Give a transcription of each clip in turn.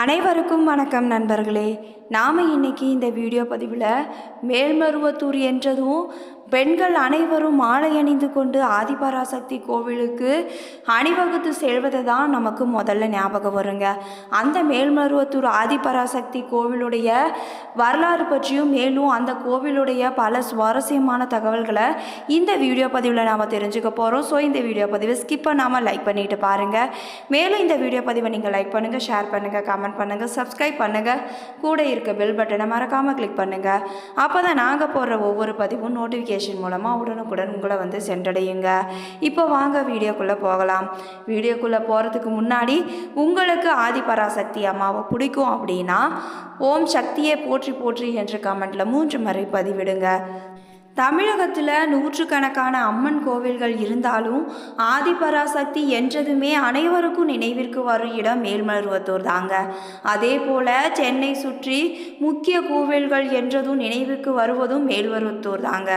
அனைவருக்கும் வணக்கம் நண்பர்களே. நாம் இன்னைக்கு இந்த வீடியோ பதிவில் மேல்மருவத்தூர் என்றதும் பெண்கள் அனைவரும் மாலை அணிந்து கொண்டு ஆதிபராசக்தி கோவிலுக்கு அணிவகுத்து செல்வது தான் நமக்கு முதல்ல ஞாபகம் வருங்க. அந்த மேல்மருவத்தூர் ஆதிபராசக்தி கோவிலுடைய வரலாறு பற்றியும் மேலும் அந்த கோவிலுடைய பல சுவாரஸ்யமான தகவல்களை இந்த வீடியோ பதிவில் நாம் தெரிஞ்சுக்க போகிறோம் ஸோ இந்த வீடியோ பதிவை ஸ்கிப் பண்ணாமல் லைக் பண்ணிட்டு பாருங்கள் மேலும் இந்த வீடியோ பதிவை நீங்கள் லைக் பண்ணுங்கள் ஷேர் பண்ணுங்கள் கமெண்ட் பண்ணுங்கள் சப்ஸ்கிரைப் பண்ணுங்கள் கூட இருக்க பெல் பட்டனை மறக்காமல் கிளிக் பண்ணுங்கள் அப்போ தான் நாங்கள் போடுற ஒவ்வொரு பதிவும் நோட்டிஃபிகேஷன் மூலமாக உடனுக்குடன் உங்களை வந்து சென்றடையுங்க. இப்போ வாங்க வீடியோக்குள்ளே போகலாம். வீடியோக்குள்ளே போகிறதுக்கு முன்னாடி உங்களுக்கு ஆதிபராசக்தி அம்மாவை பிடிக்கும் அப்படின்னா ஓம் சக்தியை போற்றி போற்றி என்று கமெண்ட்டில் மூன்று முறை பதிவிடுங்க. தமிழகத்தில் நூற்றுக்கணக்கான அம்மன் கோவில்கள் இருந்தாலும் ஆதிபராசக்தி என்றதுமே அனைவருக்கும் நினைவிற்கு வரும் இடம் மேல்மருவத்தூர் தாங்க. அதே போல் சென்னை சுற்றி முக்கிய கோவில்கள் என்றதும் நினைவுக்கு வருவதும் மேல்மருவத்தூர் தாங்க.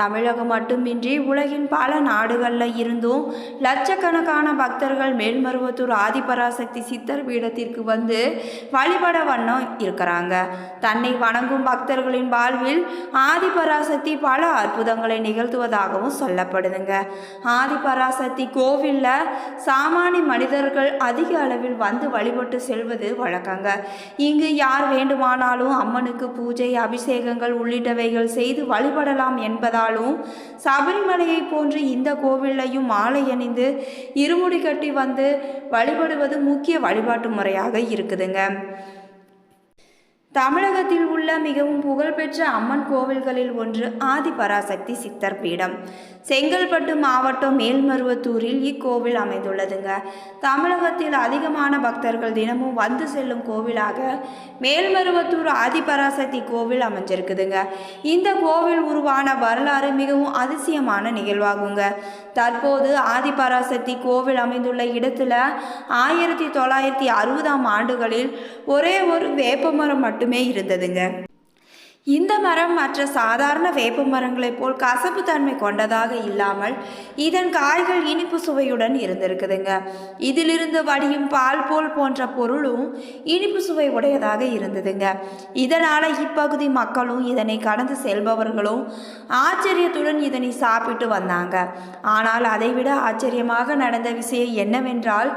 தமிழகம் மட்டுமின்றி உலகின் பல நாடுகளில் இருந்தும் லட்சக்கணக்கான பக்தர்கள் மேல்மருவத்தூர் ஆதிபராசக்தி சித்தர் பீடத்திற்கு வந்து வழிபட வண்ணம் இருக்கிறாங்க. தன்னை வணங்கும் பக்தர்களின் வாழ்வில் ஆதிபராசக்தி பல அற்புதங்களை நிகழ்த்துவதாகவும் சொல்லப்படுதுங்க. ஆதிபராசக்தி கோவிலில் சாமானிய மனிதர்கள் அதிக அளவில் வந்து வழிபட்டு செல்வது வழக்கங்க. இங்கு யார் வேண்டுமானாலும் அம்மனுக்கு பூஜை அபிஷேகங்கள் உள்ளிட்டவைகள் செய்து வழிபடலாம் என்பதாலும் சபரிமலையை போன்று இந்த கோவிலையும் மாலை அணிந்து இருமுடி கட்டி வந்து வழிபடுவது முக்கிய வழிபாட்டு முறையாக இருக்குதுங்க. தமிழகத்தில் உள்ள மிகவும் புகழ்பெற்ற அம்மன் கோவில்களில் ஒன்று ஆதிபராசக்தி சித்தர் பீடம். செங்கல்பட்டு மாவட்டம் மேல்மருவத்தூரில் இக்கோவில் அமைந்துள்ளதுங்க. தமிழகத்தில் அதிகமான பக்தர்கள் தினமும் வந்து செல்லும் கோவிலாக மேல்மருவத்தூர் ஆதிபராசக்தி கோவில் அமைஞ்சிருக்குதுங்க. இந்த கோவில் உருவான வரலாறு மிகவும் அதிசயமான நிகழ்வாகுங்க. தற்போது ஆதிபராசக்தி கோவில் அமைந்துள்ள இடத்துல ஆயிரத்தி தொள்ளாயிரத்தி அறுபதாம் ஆண்டுகளில் ஒரே ஒரு வேப்பமரம் மட்டும் மட்டுமே இருந்ததுங்க. இந்த மரம் மற்ற சாதாரண வேப்ப மரங்களைப் போல் கசப்பு தன்மை கொண்டதாக இல்லாமல் இதன் காய்கள் இனிப்பு சுவையுடன் இருந்திருக்குதுங்க. இதிலிருந்து வடியும் பால் போல் போன்ற பொருளும் இனிப்பு சுவை உடையதாக இருந்ததுங்க. இதனால் இப்பகுதி மக்களும் இதனை கடந்து செல்பவர்களும் ஆச்சரியத்துடன் இதனை சாப்பிட்டு வந்தாங்க. ஆனால் அதைவிட ஆச்சரியமாக நடந்த விஷயம் என்னவென்றால்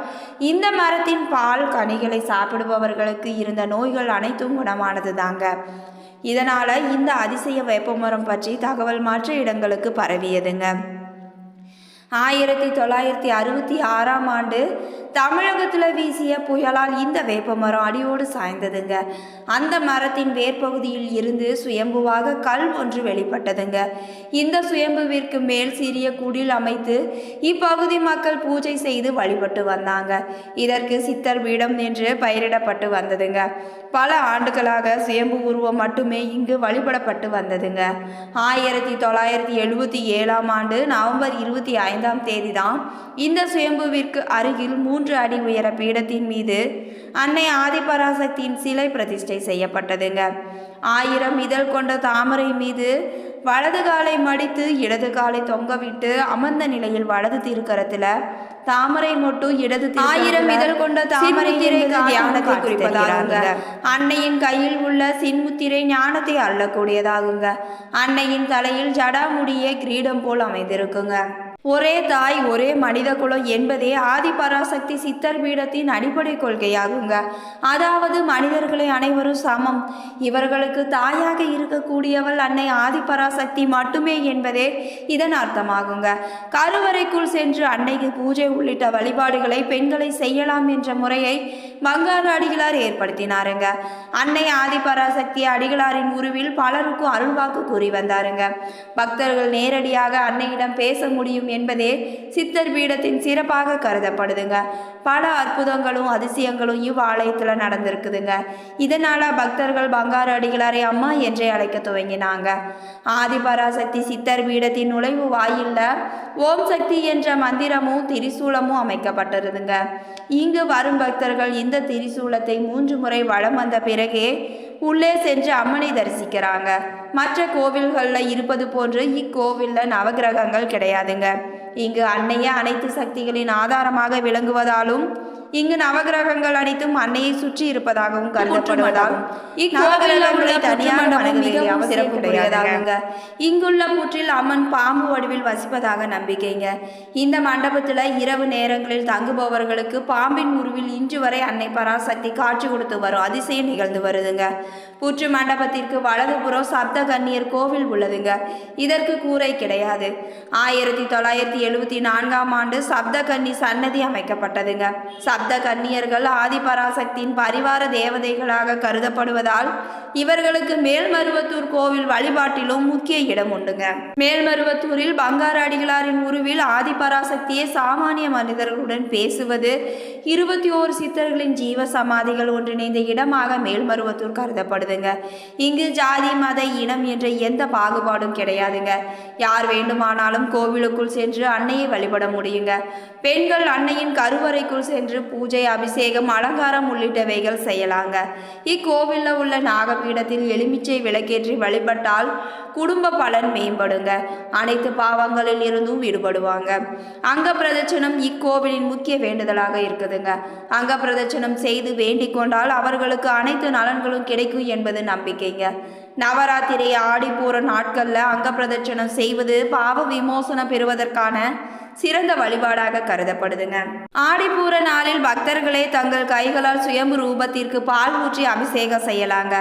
இந்த மரத்தின் பால் கனிகளை சாப்பிடுபவர்களுக்கு இருந்த நோய்கள் அனைத்தும் குணமானது தாங்க இதனால் இந்த அதிசய வேப்பமரம் பற்றி தகவல் மாற்ற இடங்களுக்கு பரவியதுங்க. ஆயிரத்தி தொள்ளாயிரத்தி அறுபத்தி ஆறாம் ஆண்டு தமிழகத்தில் வீசிய புயலால் இந்த வேப்பமரம் அடியோடு சாய்ந்ததுங்க. அந்த மரத்தின் வேர்பகுதியில் இருந்து சுயம்புவாக கல் ஒன்று வெளிப்பட்டதுங்க. இந்த சுயம்புவிற்கு மேல் சிறிய குடில் அமைத்து இப்பகுதி மக்கள் பூஜை செய்து வழிபட்டு வந்தாங்க. இதற்கு சித்தர் பீடம் என்று பெயரிடப்பட்டு வந்ததுங்க. பல ஆண்டுகளாக சுயம்பு உருவம் மட்டுமே இங்கு வழிபடப்பட்டு வந்ததுங்க. ஆயிரத்தி தொள்ளாயிரத்தி எழுபத்தி ஏழாம் ஆண்டு நவம்பர் இருபத்தி ஐந்து ஐந்தாம் தேதி தான் இந்த சுயம்புவிற்கு அருகில் மூன்று அடி உயர பீடத்தின் மீது அன்னை ஆதிபராசக்தியின் சிலை பிரதிஷ்டை செய்யப்பட்டதுங்க. ஆயிரம் இதழ் கொண்ட தாமரை மீது வலது காலை மடித்து இடது காலை தொங்கவிட்டு அமர்ந்த நிலையில் வலது திருக்கரத்துல தாமரை மொட்டு இடது ஆயிரம் இதழ் கொண்ட தாமரை தியானத்தை குறிப்பதாகுங்க அன்னையின் கையில் உள்ள சின்முத்திரை ஞானத்தை அள்ளக்கூடியதாகுங்க. அன்னையின் தலையில் ஜடாமுடியே கிரீடம் போல் அமைந்திருக்குங்க. ஒரே தாய் ஒரே மனித குலம் என்பதே ஆதிபராசக்தி சித்தர் பீடத்தின் அடிப்படை கொள்கையாகுங்க. அதாவது மனிதர்களை அனைவரும் சமம். இவர்களுக்கு தாயாக இருக்கக்கூடியவள் அன்னை ஆதிபராசக்தி மட்டுமே என்பதே இதன் அர்த்தமாகுங்க. கருவறைக்குள் சென்று அன்னைக்கு பூஜை உள்ளிட்ட வழிபாடுகளை பெண்களை செய்யலாம் என்ற முறையை பங்காரு அடிகளார் ஏற்படுத்தினாருங்க. அன்னை ஆதிபராசக்தி அடிகளாரின் உருவில் பலருக்கும் அருள்வாக்கு கூறி வந்தாருங்க. பக்தர்கள் நேரடியாக அன்னையிடம் பேச முடியும் என்பதே சித்தர் பீடத்தின் சிறப்பாக கருதப்படுதுங்க. பல அற்புதங்களும் அதிசயங்களும் இவ்வாலயத்தில் நடந்திருக்குதுங்க. இதனால் பக்தர்கள் பங்காரு அடிகளாரை அம்மா என்றே அழைக்க துவங்கினாங்க. ஆதிபராசக்தி சித்தர் பீடத்தின் நுழைவு வாயில்ல ஓம் சக்தி என்ற மந்திரமும் திரிசூலமும் அமைக்கப்பட்டிருதுங்க. இங்கு வரும் பக்தர்கள் இந்த திரிசூலத்தை மூன்று முறை வலம் வந்த பிறகே உள்ளே சென்று அம்மனை தரிசிக்கிறாங்க. மற்ற கோவில்களில் இருப்பது போன்று இக்கோவிலில் நவகிரகங்கள் கிடையாதுங்க. இங்கு அன்னையே அனைத்து சக்திகளின் ஆதாரமாக விளங்குவதாலும் இங்கு நவகிரகங்கள் அனைத்தும் அன்னையை சுற்றி இருப்பதாகவும் கருதப்படுவதால் இக்கோவிலில் உள்ள தனியார் மண்டபம் மிகவும் சிறப்புடையதாகுங்க. இங்குள்ள புற்றில் அம்மன் பாம்பு வடிவில் வசிப்பதாக நம்பிக்கைங்க. இந்த மண்டபத்தில் இரவு நேரங்களில் தங்குபவர்களுக்கு பாம்பின் உருவில் இன்று வரை அன்னை பராசக்தி காட்சி கொடுத்து வரும் அதிசயம் நிகழ்ந்து வருதுங்க. புற்று மண்டபத்திற்கு வலதுபுறம் சப்த கன்னியர் கோவில் உள்ளதுங்க. இதற்கு கூரை கிடையாது. ஆயிரத்தி தொள்ளாயிரத்தி எழுபத்தி நான்காம் ஆண்டு சப்த கன்னி சன்னதி அமைக்கப்பட்டதுங்க. சப்த கன்னியர்கள் ஆதிபராசக்தியின் பரிவார தேவதைகளாக கருதப்படுவதால் இவர்களுக்கு மேல்மருவத்தூர் கோவில் வழிபாட்டிலும் முக்கிய இடம் உண்டுங்க. மேல்மருவத்தூரில் பங்காராடிகளாரின் உருவில் ஆதிபராசக்தியே சாமானிய மனிதர்களுடன் பேசுவது இருபத்தி ஓரு சித்தர்களின் ஜீவ சமாதிகள் ஒன்றிணைந்த இடமாக மேல்மருவத்தூர் கருதப்படுதுங்க. இங்கு ஜாதி மத இனம் என்ற எந்த பாகுபாடும் கிடையாதுங்க. யார் வேண்டுமானாலும் கோவிலுக்குள் சென்று அன்னையை வழிபட முடியுங்க. பெண்கள் அன்னையின் கருவறைக்குள் சென்று பூஜை அபிஷேகம் அலங்காரம் உள்ளிட்டவைகள் செய்யலாங்க. இக்கோவிலில் உள்ள நாகபீடத்தில் எலுமிச்சை விளக்கேற்றி வழிபட்டால் குடும்ப பலன் மேம்படுங்க. அனைத்து பாவங்களில் இருந்தும் விடுபடுவாங்க அங்க பிரதட்சணம் இக்கோவிலின் முக்கிய வேண்டுதலாக இருக்குதுங்க. அங்க பிரதட்சணம் செய்து வேண்டிக் கொண்டால் அவர்களுக்கு அனைத்து நலன்களும் கிடைக்கும் என்பது நம்பிக்கைங்க. நவராத்திரி ஆடி போற நாட்கள்ல அங்க பிரதட்சணம் செய்வது பாவ விமோசனம் பெறுவதற்கான சிறந்த வழிபாடாக கருதப்படுதுங்க. ஆடிப்பூர நாளில் பக்தர்களே தங்கள் கைகளால் சுயம்பு ரூபத்திற்கு பால் ஊற்றி அபிஷேகம் செய்யலாங்க.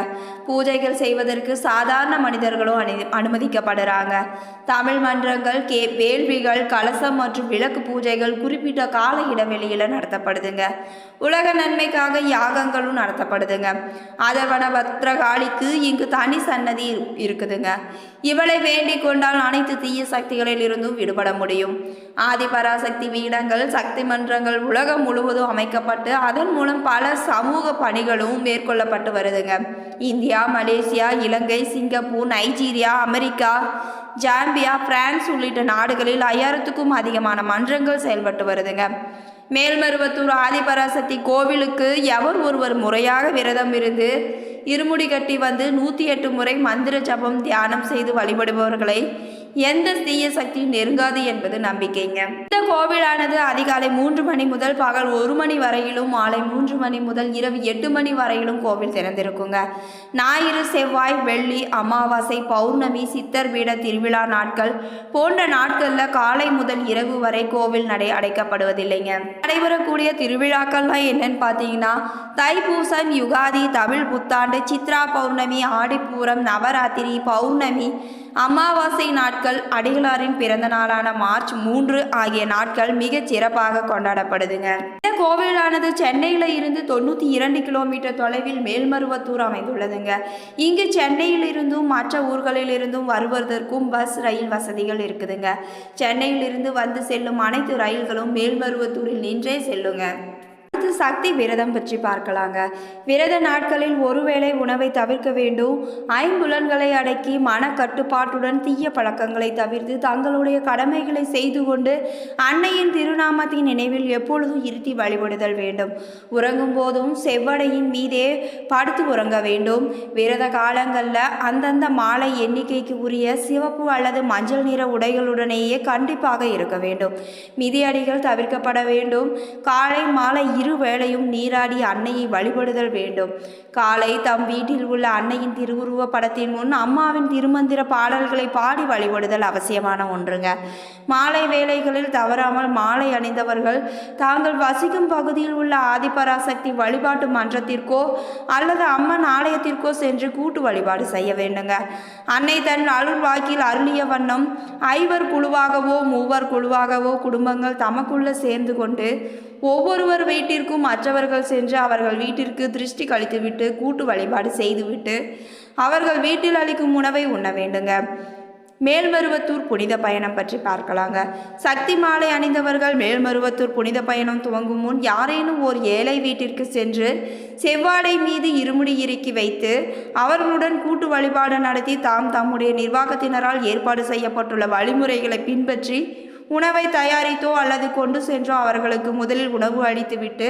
பூஜைகள் செய்வதற்கு சாதாரண மனிதர்களும் அனு அனுமதிக்கப்படுறாங்க. தமிழ் மன்றங்கள் கே வேள்விகள் கலசம் மற்றும் விளக்கு பூஜைகள் குறிப்பிட்ட கால இடைவெளியில் நடத்தப்படுதுங்க. உலக நன்மைக்காக யாகங்களும் நடத்தப்படுதுங்க. அதவன பத்ரகாளிக்கு இங்கு தனி சன்னதி இருக்குதுங்க. இவளை வேண்டிக் கொண்டால் அனைத்து தீய சக்திகளில் இருந்தும் விடுபட முடியும். ஆதிபராசக்தி பீடங்கள் சக்தி மன்றங்கள் உலகம் முழுவதும் அமைக்கப்பட்டு அதன் மூலம் பல சமூக பணிகளும் மேற்கொள்ளப்பட்டு வருதுங்க. இந்தியா மலேசியா இலங்கை Singapore Nigeria America Zambia France உள்ளிட்ட நாடுகளில் ஐயாயிரத்துக்கும் அதிகமான மன்றங்கள் செயல்பட்டு வருதுங்க. மேல்மருவத்தூர் ஆதிபராசக்தி கோவிலுக்கு எவர் ஒருவர் முறையாக விரதம் இருந்து இருமுடி கட்டி வந்து நூற்றி எட்டு முறை மந்திர ஜபம் தியானம் செய்து வழிபடுபவர்களை எந்த தீய சக்தியும் நெருங்காது என்பது நம்பிக்கைங்க. இந்த கோவிலானது அதிகாலை மூன்று மணி முதல் பகல் ஒரு மணி வரையிலும் மாலை மூன்று மணி முதல் இரவு எட்டு மணி வரையிலும் கோவில் திறந்திருக்குங்க. ஞாயிறு செவ்வாய் வெள்ளி அமாவாசை பௌர்ணமி சித்தர் பீட திருவிழா நாட்கள் போன்ற நாட்களில் காலை முதல் இரவு வரை கோவில் நடை அடைக்கப்படுவதில்லைங்க. நடைபெறக்கூடிய திருவிழாக்கள்லாம் என்னன்னு பார்த்தீங்கன்னா தைப்பூசம் யுகாதி தமிழ் புத்தாண்டு சித்ரா பௌர்ணமி ஆடிப்பூரம் நவராத்திரி பௌர்ணமி அமாவாசை நாட்கள் அடிகளாரின் பிறந்த நாளான மார்ச் மூன்று ஆகிய நாட்கள் மிக சிறப்பாக கொண்டாடப்படுதுங்க. இந்த கோவிலானது சென்னையில் இருந்து தொண்ணூற்றி இரண்டு கிலோமீட்டர் தொலைவில் மேல்மருவத்தூர் அமைந்துள்ளதுங்க. இங்கு சென்னையில் இருந்தும் மற்ற ஊர்களில் இருந்தும் வருவதற்கும் பஸ் ரயில் வசதிகள் இருக்குதுங்க. சென்னையில் இருந்து வந்து செல்லும் அனைத்து ரயில்களும் மேல்மருவத்தூரில் நின்றே செல்லுங்க. அடுத்து சக்தி விரதம் பற்றி பார்க்கலாங்க. விரத நாட்களில் ஒருவேளை உணவை தவிர்க்க வேண்டும். ஐம்புலன்களை அடக்கி மனக்கட்டுப்பாட்டுடன் தீய பழக்கங்களை தவிர்த்து தங்களுடைய கடமைகளை செய்து கொண்டு அன்னையின் திருநாமத்தின் நினைவில் எப்பொழுதும் இருத்தி வழிபடுதல் வேண்டும். உறங்கும் போதும் செவ்வடையின் மீதே படுத்து உறங்க வேண்டும். விரத காலங்களில் அந்தந்த மாலை எண்ணிக்கைக்கு உரிய சிவப்பு அல்லது மஞ்சள் நிற உடைகளுடனேயே கண்டிப்பாக இருக்க வேண்டும். மிதியடிகள் தவிர்க்கப்பட வேண்டும். காலை மாலை இரு வேளையும் நீராடி அன்னையை வழிபடுதல் வேண்டும். காலை தம் வீட்டில் உள்ள அன்னையின் திருவுருவ படத்தின் முன் அம்மாவின் திருமந்திர பாடல்களை பாடி வழிபடுதல் அவசியமான ஒன்றுங்க. மாலை வேளைகளில் தவறாமல் மாலை அணிந்தவர்கள் தாங்கள் வசிக்கும் பகுதியில் உள்ள ஆதிபராசக்தி வழிபாட்டு மன்றத்திற்கோ அல்லது அம்மன் ஆலயத்திற்கோ சென்று கூட்டு வழிபாடு செய்ய வேண்டுங்க. அன்னை தன் அருள் வாக்கில் அருளிய வண்ணம் ஐவர் குழுவாகவோ மூவர் குழுவாகவோ குடும்பங்கள் தமக்குள்ள சேர்ந்து கொண்டு ஒவ்வொருவர் வீட்டிற்கும் மற்றவர்கள் சென்று அவர்கள் வீட்டிற்கு திருஷ்டி கழித்துவிட்டு கூட்டு வழிபாடு செய்துவிட்டு அவர்கள் வீட்டில் அளிக்கும் உணவை உண்ண வேண்டுங்க. மேல்மருவத்தூர் புனித பயணம் பற்றி பார்க்கலாங்க. சக்தி மாலை அணிந்தவர்கள் மேல்மருவத்தூர் புனித பயணம் துவங்கும் முன் யாரேனும் ஓர் ஏழை வீட்டிற்கு சென்று செவ்வாடை மீது இருமுடி இறுக்கி வைத்து அவர்களுடன் கூட்டு வழிபாடு நடத்தி தாம் தம்முடைய நிர்வாகத்தினரால் ஏற்பாடு செய்யப்பட்டுள்ள வழிமுறைகளை பின்பற்றி உணவை தயாரித்தோ அல்லது கொண்டு சென்றோ அவர்களுக்கு முதலில் உணவு அளித்துவிட்டு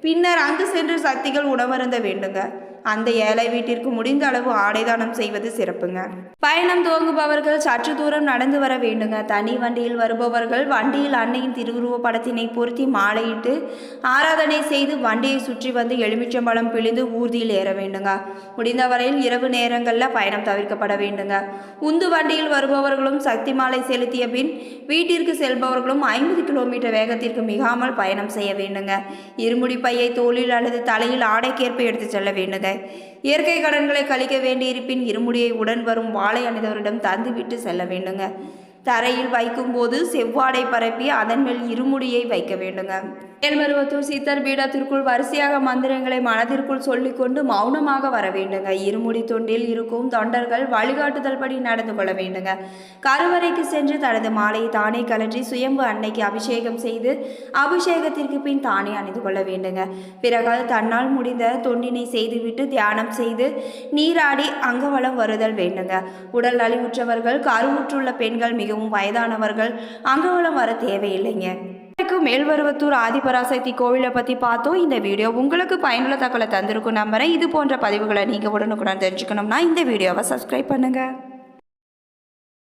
பின்னர் அங்கு சென்று சக்திகள் உணவருந்த வேண்டுங்க. அந்த ஏழை வீட்டிற்கு முடிந்த அளவு ஆடை தானம் செய்வது சிறப்புங்க. பயணம் துவங்குபவர்கள் சற்று தூரம் நடந்து வர வேண்டுங்க. தனி வண்டியில் வருபவர்கள் வண்டியில் அன்னையின் திருவுருவ படத்தினை பொருத்தி மாலையிட்டு ஆராதனை செய்து வண்டியை சுற்றி வந்து எலுமிச்சம்பழம் பிழிந்து ஊர்தியில் ஏற வேண்டுங்க. முடிந்தவரையில் இரவு நேரங்களில் பயணம் தவிர்க்கப்பட வேண்டுங்க. உந்து வண்டியில் வருபவர்களும் சக்தி மாலை செலுத்திய பின் வீட்டிற்கு செல்பவர்களும் ஐம்பது கிலோமீட்டர் வேகத்திற்கு மிகாமல் பயணம் செய்ய வேண்டுங்க. இருமுடி பையை தோளில் அல்லது தலையில் ஆடைக்கேற்ப எடுத்து செல்ல வேண்டுங்க. இயற்கை கடன்களை கழிக்க வேண்டியிருப்பின் இருமுடியை உடன் வரும் வாழை அணிந்தவரிடம் தந்துவிட்டு செல்ல வேண்டுங்க. தரையில் வைக்கும்போது செவ்வாடை பரப்பி அதன் மேல் இருமுடியை வைக்க வேண்டுங்க. மேல்மருவத்தூர் சித்தர் பீடத்திற்குள் வரிசையாக மந்திரங்களை மனதிற்குள் சொல்லிக்கொண்டு மௌனமாக வர வேண்டுங்க இருமுடி தொண்டில் இருக்கும் தொண்டர்கள் வழிகாட்டுதல் படி நடந்து கொள்ள வேண்டுங்க. கருவறைக்கு சென்று தனது மாலையை தானே கலற்றி சுயம்பு அன்னைக்கு அபிஷேகம் செய்து அபிஷேகத்திற்கு பின் தானே அணிந்து கொள்ள வேண்டுங்க. பிறகு தன்னால் முடிந்த தொண்டினை செய்துவிட்டு தியானம் செய்து நீராடி அங்கவலம் வருதல் வேண்டுங்க. உடல் நலிவுற்றவர்கள் கருவுற்றுள்ள பெண்கள் மிகவும் வயதானவர்கள் அங்கவலம் வர தேவையில்லைங்க. வரைக்கும் மேல்வருவத்தூர் ஆதிபராசக்தி கோவிலை பற்றி பார்த்தோம். இந்த வீடியோ உங்களுக்கு பயனுள்ள தகவலை தந்திருக்கும் நம்புறேன் இது போன்ற பதிவுகளை நீங்கள் உடனுக்குடன் தெரிஞ்சுக்கணும்னா இந்த வீடியோவை சப்ஸ்கிரைப் பண்ணுங்கள்